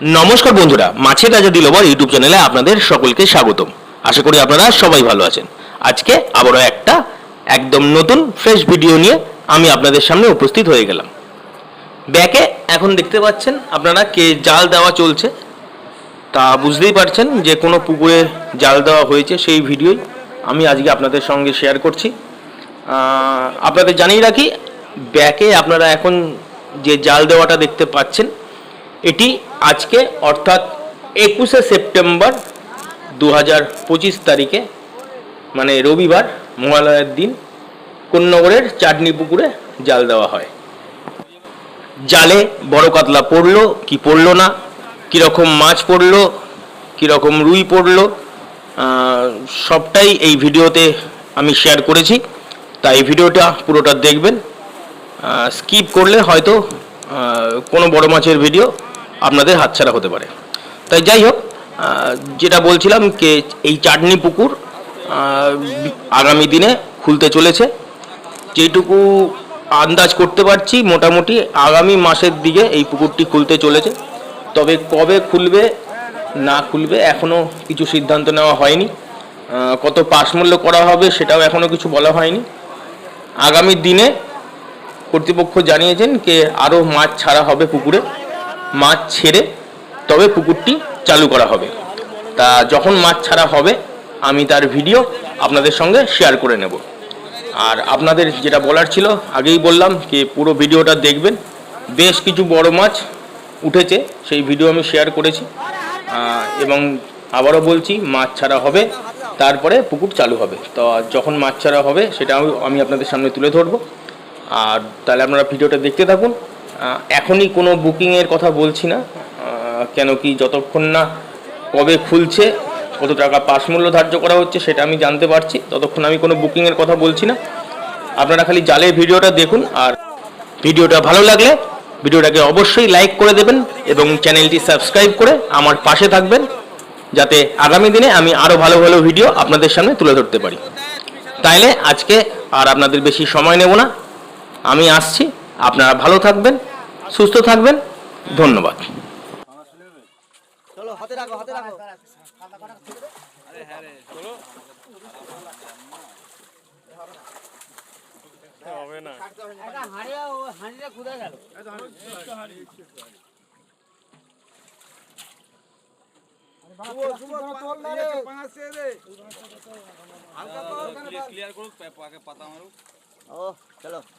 নমস্কার বন্ধুরা, মাছের রাজা দিলবর ইউটিউব চ্যানেলে আপনাদের সকলকে স্বাগতম। আশা করি আপনারা সবাই ভালো আছেন। আজকে আবারও একটা একদম নতুন ফ্রেশ ভিডিও নিয়ে আমি আপনাদের সামনে উপস্থিত হয়ে গেলাম। ব্যাকে এখন দেখতে পাচ্ছেন আপনারা কে জাল দেওয়া চলছে। তা বুঝতেই পারছেন যে কোনো পুকুরে জাল দেওয়া হয়েছে সেই ভিডিওই আমি আজকে আপনাদের সঙ্গে শেয়ার করছি। আপনাদের জানিয়ে রাখি, ব্যাকে আপনারা এখন যে জাল দেওয়াটা দেখতে পাচ্ছেন এটি আজকে অর্থাৎ একুশে সেপ্টেম্বর দু হাজার পঁচিশ তারিখে মানে রবিবার মহালয়ার দিন কোন্নগরের চাটনি পুকুরে জাল দেওয়া হয়। জালে বড় কাতলা পড়ল, কি পড়ল না, কীরকম মাছ পড়ল, কীরকম রুই পড়ল সবটাই এই ভিডিওতে আমি শেয়ার করেছি। তাই ভিডিওটা পুরোটা দেখবেন। স্কিপ করলে হয়তো কোনো বড় মাছের ভিডিও আপনাদের হাতছাড়া হতে পারে। তাই যাই হোক যেটা বলছিলাম কে এই চাটনি পুকুর আগামী দিনে খুলতে চলেছে। যেটুকু আন্দাজ করতে পারছি, মোটামুটি আগামী মাসের দিকে এই পুকুরটি খুলতে চলেছে। তবে কবে খুলবে, না খুলবে এখনও কিছু সিদ্ধান্ত নেওয়া হয়নি। কত পাশ মূল্য করা হবে, সেটাও এখনও কিছু বলা হয়নি। আগামী দিনে কর্তৃপক্ষ জানিয়েছেন যে আরও মাছ ছাড়া হবে পুকুরে, মাছ ছেড়ে তবে পুকুরটি চালু করা হবে। তা যখন মাছ ছাড়া হবে, আমি তার ভিডিও আপনাদের সঙ্গে শেয়ার করে নেব। আর আপনাদের যেটা বলার ছিল, আগেই বললাম যে পুরো ভিডিওটা দেখবেন। বেশ কিছু বড় মাছ উঠেছে, সেই ভিডিও আমি শেয়ার করেছি। এবং আবারও বলছি, মাছ ছাড়া হবে, তারপরে পুকুর চালু হবে। তো যখন মাছ ছাড়া হবে সেটা আমি- আপনাদের সামনে তুলে ধরবো। আর তাহলে আপনারা ভিডিওটা দেখতে থাকুন। এখনই কোনো বুকিংয়ের কথা বলছি না। কেন কি যতক্ষণ না কবে খুলছে, কত টাকা পাস মূল্য ধার্য করা হচ্ছে সেটা আমি জানতে পারছি। ততক্ষণ আমি কোনো বুকিংয়ের কথা বলছি না। আপনারা খালি জালের ভিডিওটা দেখুন আর ভিডিওটা ভালো লাগলে ভিডিওটাকে অবশ্যই লাইক করে দেবেন এবং চ্যানেলটি সাবস্ক্রাইব করে আমার পাশে থাকবেন, যাতে আগামী দিনে আমি আরও ভালো ভালো ভিডিও আপনাদের সামনে তুলে ধরতে পারি। তাইলে আজকে আর আপনাদের বেশি সময় নেব না। আমি আসছি আপনারা ভালো থাকবেন সুস্থ থাকবেন ধন্যবাদ। চলো হাতে রাখো হাতে রাখো। হাঁড়িয়া ও হাঁড়িটা কোথায় গেল। ও চলো।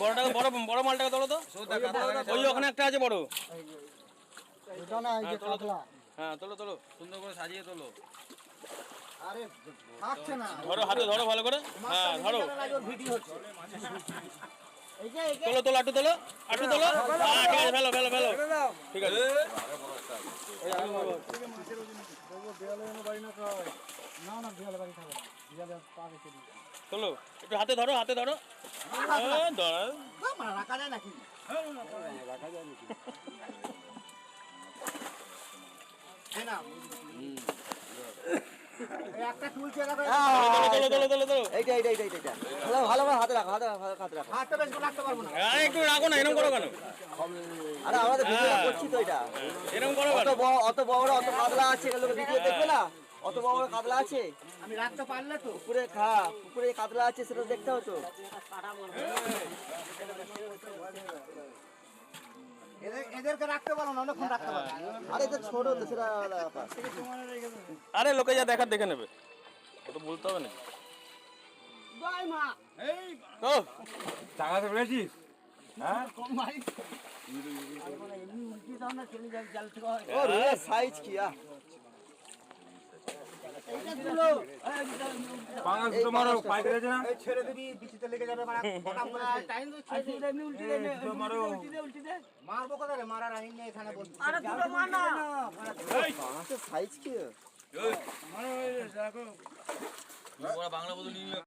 বড়টা বড় বড় মালটাকে তোলো তো। ওই ওখানে একটা আছে বড়। হ্যাঁ তোলো তোলো। সুন্দর করে সাজিয়ে তোলো। ধরো হাতে ধরো ভালো করে। হ্যাঁ ধরো। তোলো তোলো আটু তোলো। আটু তোলো। হ্যাঁ ঠিক আছে ফেলো ফেলো ফেলো ঠিক আছে। তোলো একটু হাতে ধরো হাতে ধরো। রাখা যায় নাকি রাখা যায় নাকি না হ্যাঁ একটু রাখো। না। এরকম করো কেন? আরে আমরা তো ভিডিও হ্যাঁ। করছি তো এটা। এরকম অত বড় অত বড় অত কাতলা আছে এগুলো ভিডিও দেখবে না? অত বড় বড় কাতলা আছে? আমি রাখতে পারলে তো। পুকুরে খা পুকুরে কাতলা আছে সেটা দেখতে হতো এদেরকে রাখতে পারো না অনেকক্ষণ রাখতে পারো। আরে এটা ছোট তো সেটা। আরে লোকে যা দেখার দেখে নেবে। ওটা বলতে হবে না ও টাকাতে পেয়েছিস ও। রে সাইজ কি আ পাঙাশ দুটো মারো পাইতে গেছে না? ছেড়ে দিবি বিচিতে লেগে যাবে মানে ফটাম করে টাইম তো ছেড়ে দুটো মারো মারবো কোথায় রে? মারার আইন নেই এখানে বল সাইজ কি? বাংলা বদল নিয়ে